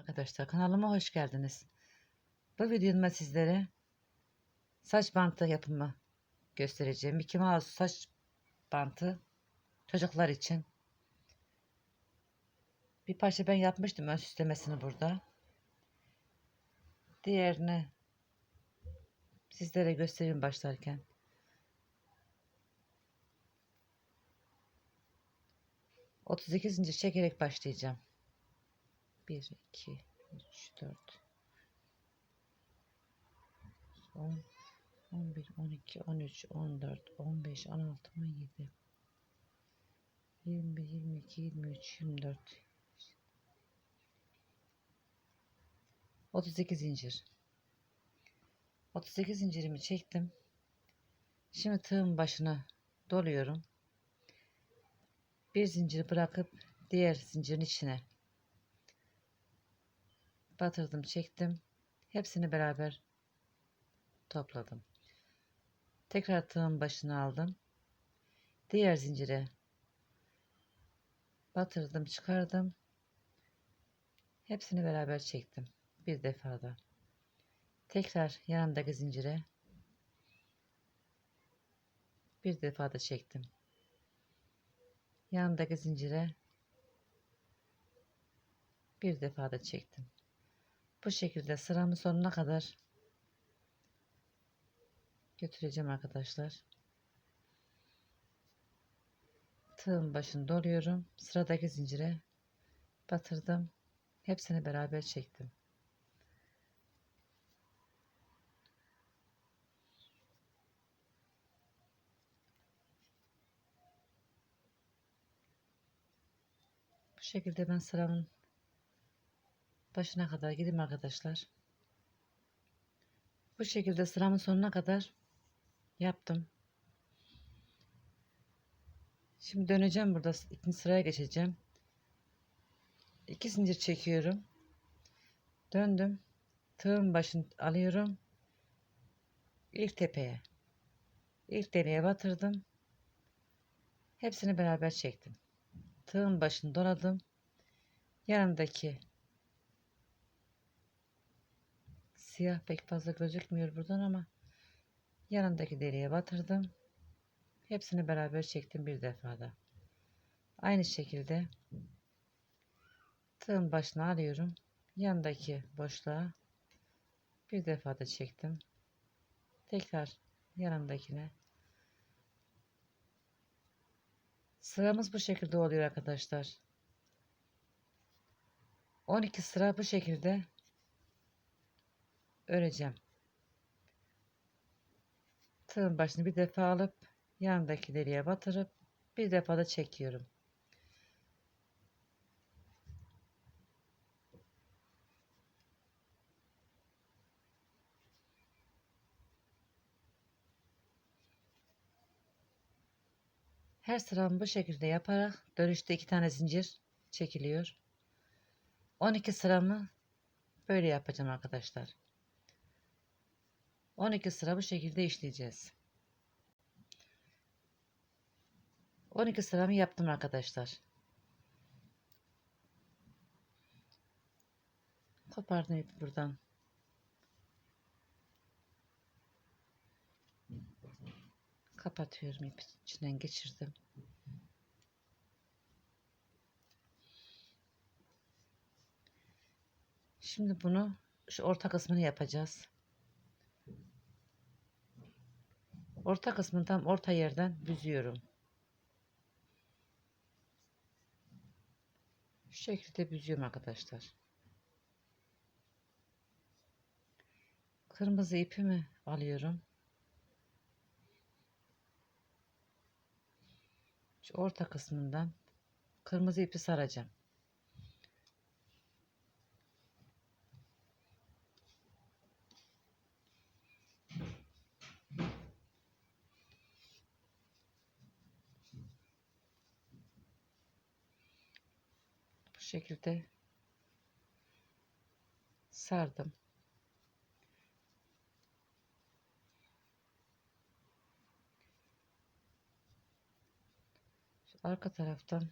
Arkadaşlar kanalıma hoş geldiniz. Bu videomda sizlere saç bantı yapımı göstereceğim. Mickey Mouse saç bantı çocuklar için. Bir parça ben yapmıştım ön süslemesini burada. Diğerini sizlere göstereyim başlarken. Otuz iki çekerek başlayacağım. 1, 2, 3, 4, 10, 11, 12, 13, 14, 15, 16, 17, 21, 22, 23, 24, 32 zincir. 38 zincirimi çektim. Şimdi tığın başına doluyorum. Bir zincir bırakıp diğer zincirin içine batırdım çektim. Hepsini beraber topladım. Tekrar tığın başına aldım. Diğer zincire batırdım çıkardım. Hepsini beraber çektim. Bir defada tekrar yanındaki zincire bir defada çektim. Yanındaki zincire bir defada çektim bu şekilde sıramın sonuna kadar götüreceğim arkadaşlar. Tığın başını doluyorum. Sıradaki zincire batırdım. Hepsini beraber çektim. Bu şekilde ben sıramın başına kadar gideyim arkadaşlar. Bu şekilde sıramın sonuna kadar yaptım. Şimdi döneceğim burada ikinci sıraya geçeceğim. İki zincir çekiyorum. Döndüm. Tığın başını alıyorum. İlk tepeye. İlk deliğe batırdım. Hepsini beraber çektim. Tığın başını doladım. Yanındaki Siyah pek fazla gözükmüyor buradan ama yanındaki deriye batırdım. Hepsini beraber çektim bir defada. Aynı şekilde tığın başına alıyorum. Yanındaki boşluğa bir defada çektim. Tekrar yanındakine. Sıramız bu şekilde oluyor arkadaşlar. 12 sıra bu şekilde öreceğim. Tığın başını bir defa alıp yanındaki deliğe batırıp bir defa da çekiyorum. Her sıramı bu şekilde yaparak dönüşte iki tane zincir çekiliyor. 12 sıramı böyle yapacağım arkadaşlar. 12 sıra bu şekilde işleyeceğiz. 12 sıramı yaptım arkadaşlar. Kopardım ipi buradan. Kapatıyorum ipi içinden geçirdim. Şimdi bunu şu orta kısmını yapacağız. Orta kısmını tam orta yerden büzüyorum. Şu şekilde büzüyorum arkadaşlar. Kırmızı ipimi alıyorum. Şu orta kısmından kırmızı ipi saracağım. Şekilde sardım. Arka taraftan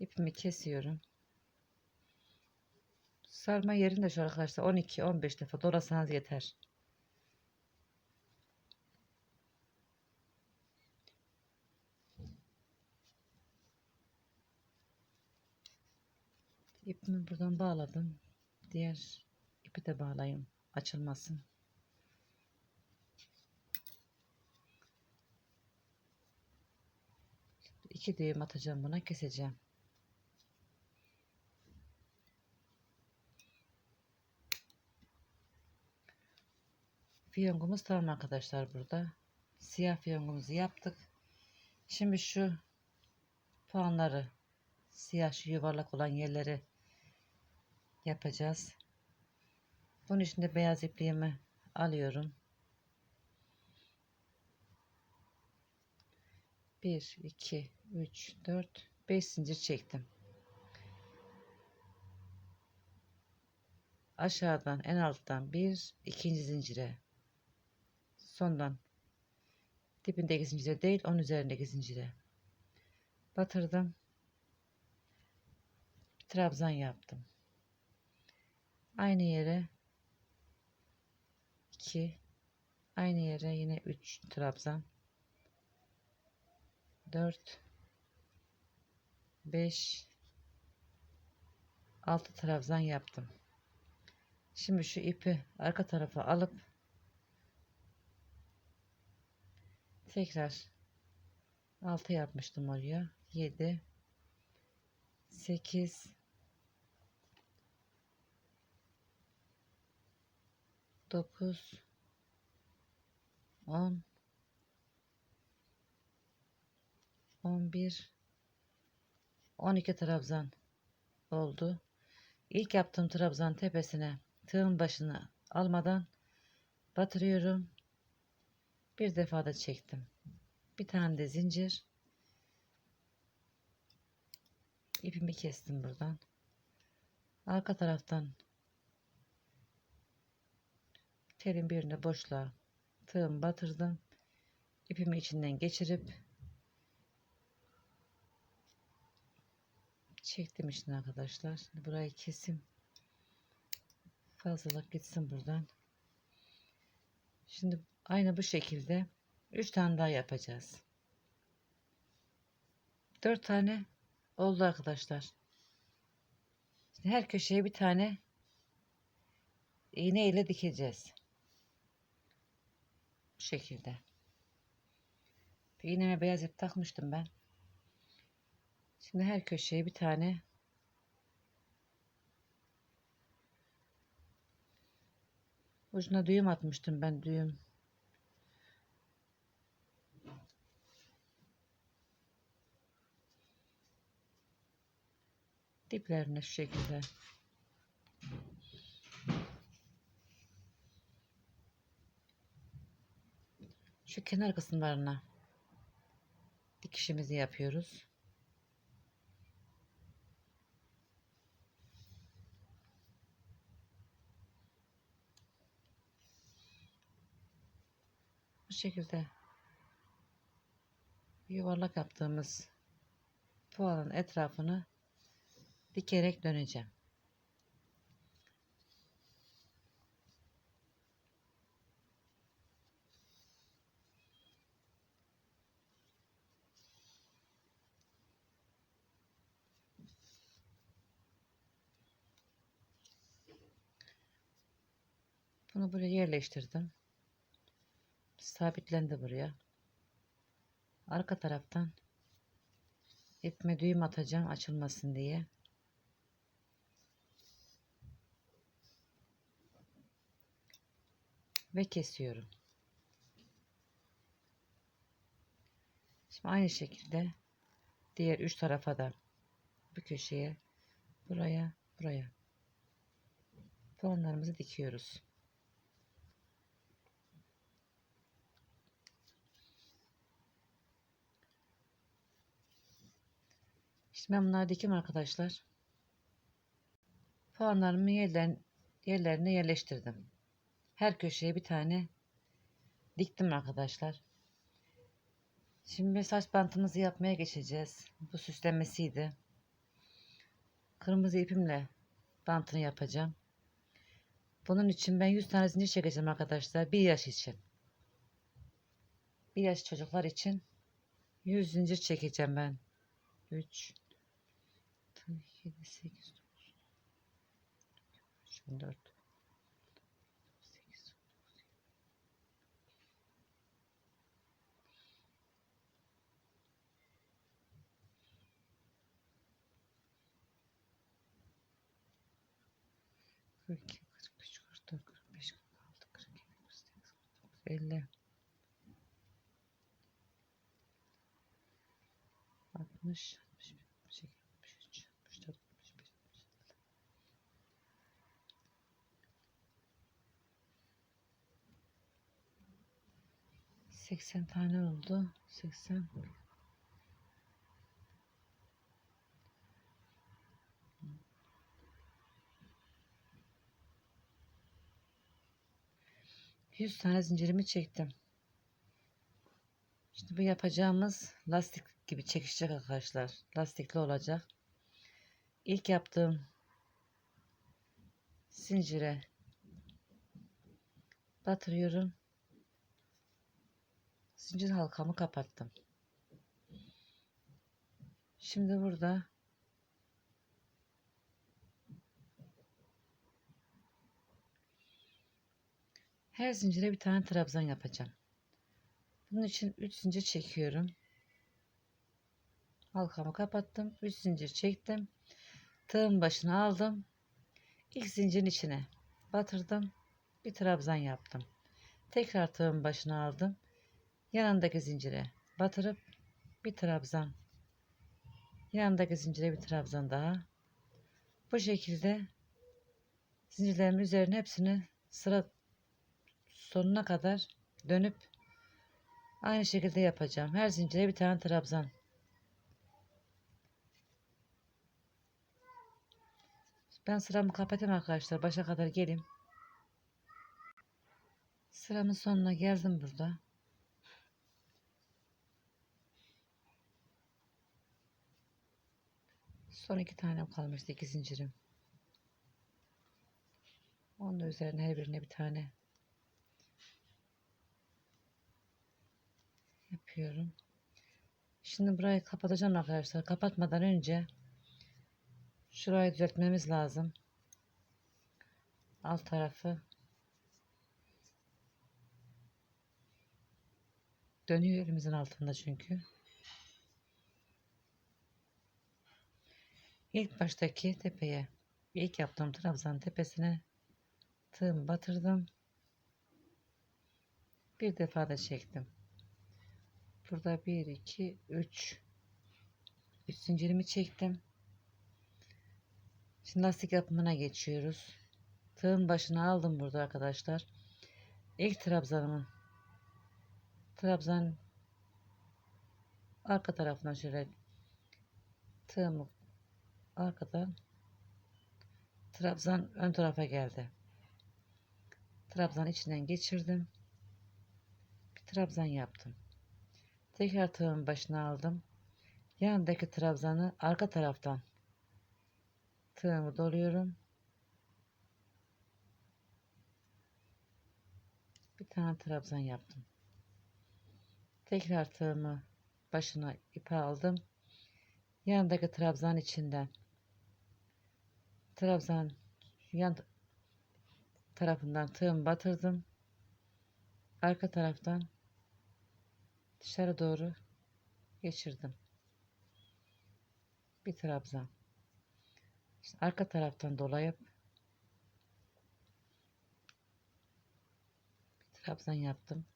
ipimi kesiyorum. Sarma yerinde şu arkadaşlar 12-15 defa dolasanız yeter. İpimi buradan bağladım. Diğer ipi de bağlayayım. Açılmasın. İki düğüm atacağım buna keseceğim. Fiyongumuz tamam arkadaşlar burada. Siyah fiyongumuzu yaptık. Şimdi şu puanları siyah şu yuvarlak olan yerleri yapacağız. Bunun için de beyaz ipliğimi alıyorum. 1 2 3 4 5 zincir çektim. Aşağıdan en alttan bir ikinci zincire sondan dibindeki zincire değil onun üzerindeki zincire batırdım. Trabzan yaptım. Aynı yere 2 aynı yere yine 3 trabzan 4 5 6 trabzan yaptım. Şimdi şu ipi arka tarafa alıp tekrar 6 yapmıştım oraya. 7 8 9 10 11 12 trabzan oldu. İlk yaptığım trabzan tepesine tığın başını almadan batırıyorum. Bir defa da çektim. Bir tane de zincir. İpimi kestim buradan. Arka taraftan telin birine boşluğa tığım batırdım. İpimi içinden geçirip çektim işte arkadaşlar. Şimdi burayı kesim. Fazlalık gitsin buradan. Şimdi aynı bu şekilde 3 tane daha yapacağız. 4 tane oldu arkadaşlar. Şimdi her köşeye bir tane iğne ile dikeceğiz. Bu şekilde. İğneme beyaz ip takmıştım ben. Şimdi her köşeye bir tane ucuna düğüm atmıştım ben düğüm. Diplerine şu şekilde. Şu kenar kısımlarına dikişimizi yapıyoruz. Bu şekilde yuvarlak yaptığımız puanın etrafını dikerek döneceğim. Buraya yerleştirdim. Sabitlendi buraya. Arka taraftan ipime düğüm atacağım açılmasın diye. Ve kesiyorum. Şimdi aynı şekilde diğer üç tarafa da bu köşeye buraya buraya puanlarımızı dikiyoruz. Ben bunları dikim arkadaşlar. Puanlarımı yerlerine, yerlerine yerleştirdim. Her köşeye bir tane diktim arkadaşlar. Şimdi saç bantımızı yapmaya geçeceğiz. Bu süslemesiydi. Kırmızı ipimle bantını yapacağım. Bunun için ben 100 tane zincir çekeceğim arkadaşlar. Bir yaş için. Bir yaş çocuklar için 100 zincir çekeceğim ben. 3 7 8 9 14 8 42 43 44 45 46 47 48 49 50 60 80 tane oldu. 80 100 tane zincirimi çektim. Şimdi bu yapacağımız lastik gibi çekişecek arkadaşlar. Lastikli olacak. İlk yaptığım zincire batırıyorum. Zincir halkamı kapattım. Şimdi burada her zincire bir tane trabzan yapacağım. Bunun için 3 zincir çekiyorum. Halkamı kapattım. 3 zincir çektim. Tığın başına aldım. İlk zincirin içine batırdım. Bir trabzan yaptım. Tekrar tığın başına aldım. Yanındaki zincire batırıp bir trabzan. Yanındaki zincire bir trabzan daha. Bu şekilde zincirlerimin üzerine hepsini sıra sonuna kadar dönüp aynı şekilde yapacağım. Her zincire bir tane trabzan. Ben sıramı kapatayım arkadaşlar. Başa kadar geleyim. Sıramın sonuna geldim burada. Son iki tane kalmıştı. iki zincirim. Onun da üzerine her birine bir tane yapıyorum. Şimdi burayı kapatacağım arkadaşlar. Kapatmadan önce şurayı düzeltmemiz lazım. Alt tarafı dönüyor elimizin altında çünkü. İlk baştaki tepeye ilk yaptığım trabzan tepesine tığımı batırdım. Bir defa da çektim. Burada 1 2 3 3 zincirimi çektim. Şimdi lastik yapımına geçiyoruz. Tığın başına aldım burada arkadaşlar. İlk trabzanımın trabzan arka tarafından şöyle tığımı arkadan trabzan ön tarafa geldi. Trabzan içinden geçirdim. Bir trabzan yaptım. Tekrar tığın başına aldım. Yanındaki trabzanı arka taraftan tığımı doluyorum. Bir tane trabzan yaptım. Tekrar tığımı başına ipe aldım. Yanındaki trabzan içinden trabzan yan tarafından tığım batırdım. Arka taraftan dışarı doğru geçirdim. Bir trabzan. İşte arka taraftan dolayıp bir trabzan yaptım.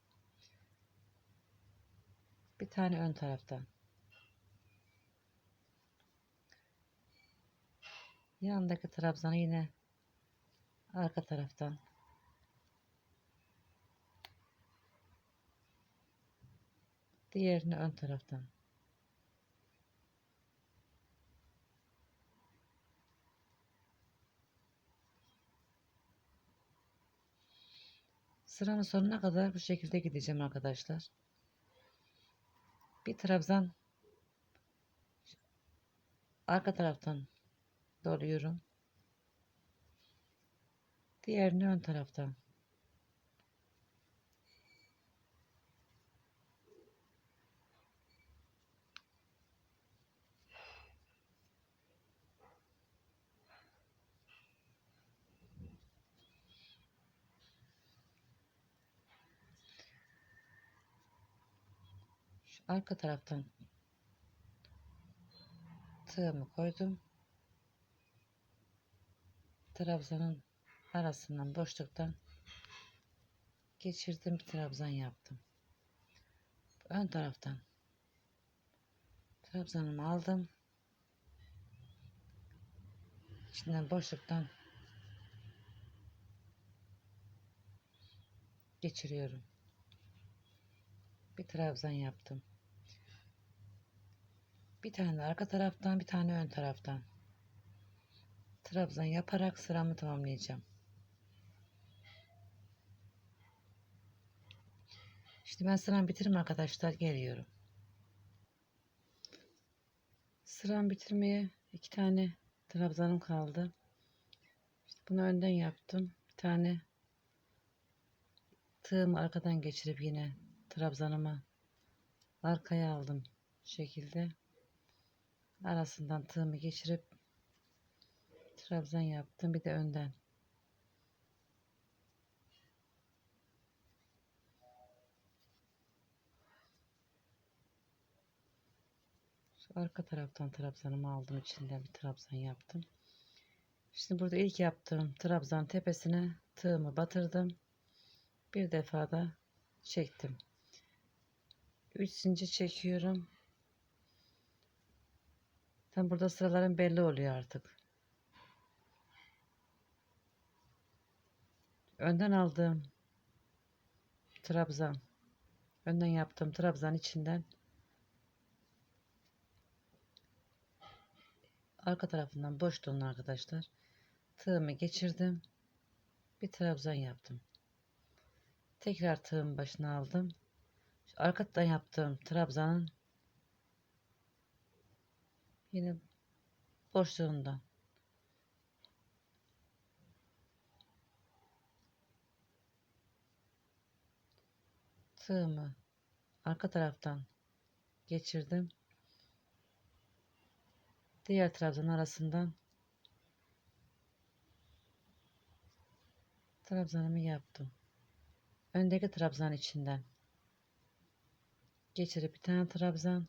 Bir tane ön taraftan. Yanındaki trabzanı yine arka taraftan. Diğerini ön taraftan. Sıranın sonuna kadar bu şekilde gideceğim arkadaşlar. Bir trabzan arka taraftan doluyorum Diğerini ön taraftan. Şu arka taraftan tığımı koydum. Trabzanın arasından boşluktan geçirdim bir trabzan yaptım. Ön taraftan trabzanımı aldım. İçinden boşluktan geçiriyorum. Bir trabzan yaptım. Bir tane arka taraftan, bir tane ön taraftan. Trabzan yaparak sıramı tamamlayacağım. Şimdi ben sıramı bitiririm arkadaşlar geliyorum. Sıramı bitirmeye iki tane trabzanım kaldı. İşte bunu önden yaptım. Bir tane tığımı arkadan geçirip yine trabzanımı arkaya aldım şekilde arasından tığımı geçirip trabzan yaptım bir de önden. Şu arka taraftan trabzanımı aldım içinden bir trabzan yaptım. Şimdi burada ilk yaptığım trabzan tepesine tığımı batırdım. Bir defa da çektim. 3 zincir çekiyorum. Tam burada sıraların belli oluyor artık. Önden aldığım trabzan. Önden yaptığım trabzan içinden arka tarafından boşluğunu arkadaşlar tığımı geçirdim. Bir trabzan yaptım. Tekrar tığım başına aldım. Arkadan yaptığım trabzanın Yine boşluğundan. Tığımı arka taraftan geçirdim. Diğer trabzan arasından trabzanımı yaptım. Öndeki trabzan içinden geçirip bir tane trabzan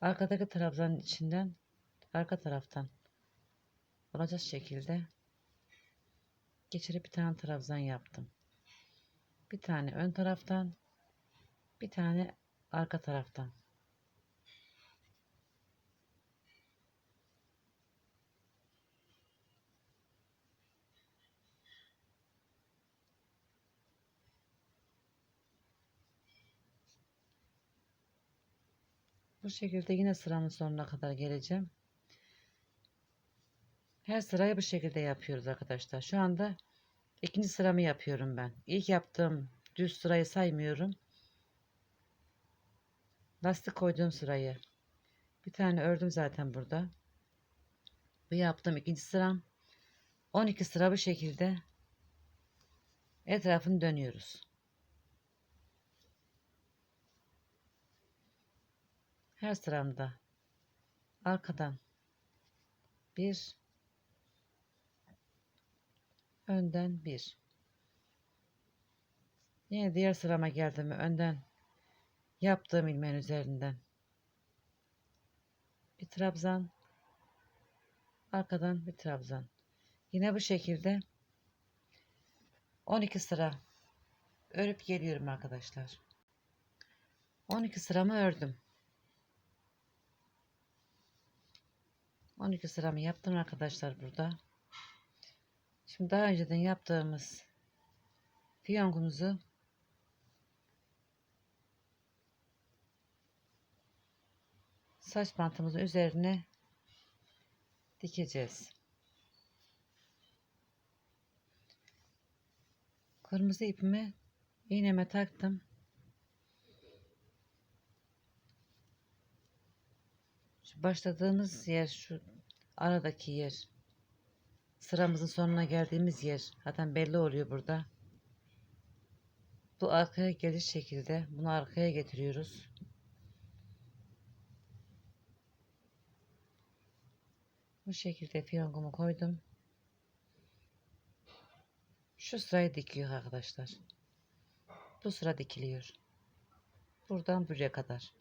Arkadaki trabzanın içinden arka taraftan olacak şekilde geçirip bir tane trabzan yaptım. Bir tane ön taraftan bir tane arka taraftan. Bu şekilde yine sıramın sonuna kadar geleceğim. Her sırayı bu şekilde yapıyoruz arkadaşlar. Şu anda ikinci sıramı yapıyorum ben. İlk yaptığım düz sırayı saymıyorum. Lastik koyduğum sırayı. Bir tane ördüm zaten burada. Bu yaptığım ikinci sıram. 12 sıra bu şekilde etrafını dönüyoruz. her sıramda arkadan bir önden bir. Yine diğer sırama geldim? Önden yaptığım ilmeğin üzerinden. Bir trabzan. Arkadan bir trabzan. Yine bu şekilde 12 sıra örüp geliyorum arkadaşlar. 12 sıramı ördüm. 12 sıramı yaptım arkadaşlar burada. Şimdi daha önceden yaptığımız fiyonkumuzu saç bantımızın üzerine dikeceğiz. Kırmızı ipimi iğneme taktım. Şu başladığımız yer şu aradaki yer sıramızın sonuna geldiğimiz yer zaten belli oluyor burada. Bu arkaya geliş şekilde bunu arkaya getiriyoruz. Bu şekilde fiyangomu koydum. Şu sırayı dikiyor arkadaşlar. Bu sıra dikiliyor. Buradan buraya kadar.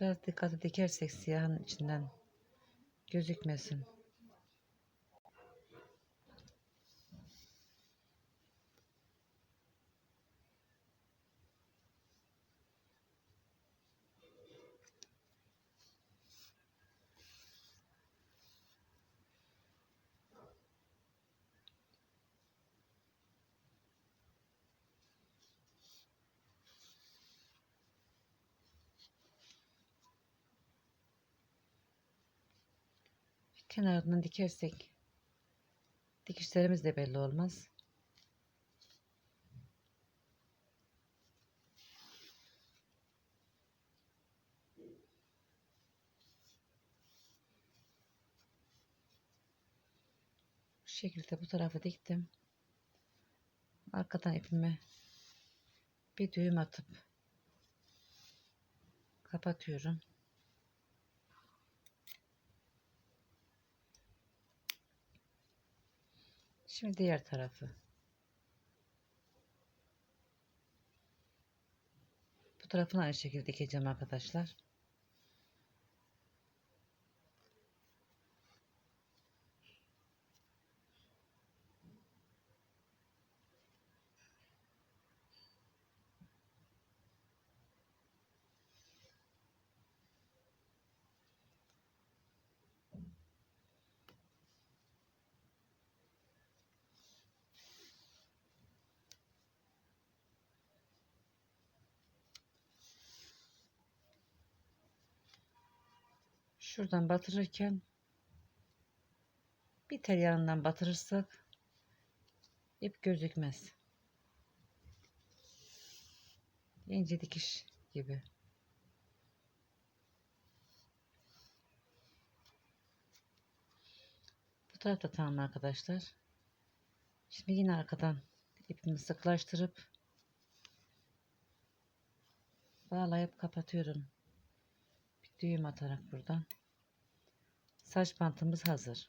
Biraz dikkatli dikersek siyahın içinden gözükmesin. Kenarından dikersek dikişlerimiz de belli olmaz. Bu şekilde bu tarafa diktim. Arkadan ipime bir düğüm atıp kapatıyorum. Şimdi diğer tarafı. Bu tarafını aynı şekilde dikeceğim arkadaşlar. Şuradan batırırken bir tel yanından batırırsak ip gözükmez. İnce dikiş gibi. Bu tarafta tamam arkadaşlar. Şimdi yine arkadan ipimi sıklaştırıp bağlayıp kapatıyorum. Bir düğüm atarak buradan. Saç bantımız hazır.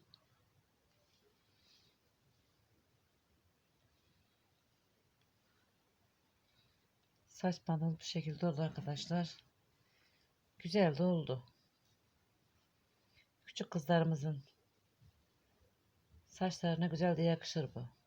Saç bandımız bu şekilde oldu arkadaşlar. Güzel de oldu. Küçük kızlarımızın saçlarına güzel de yakışır bu.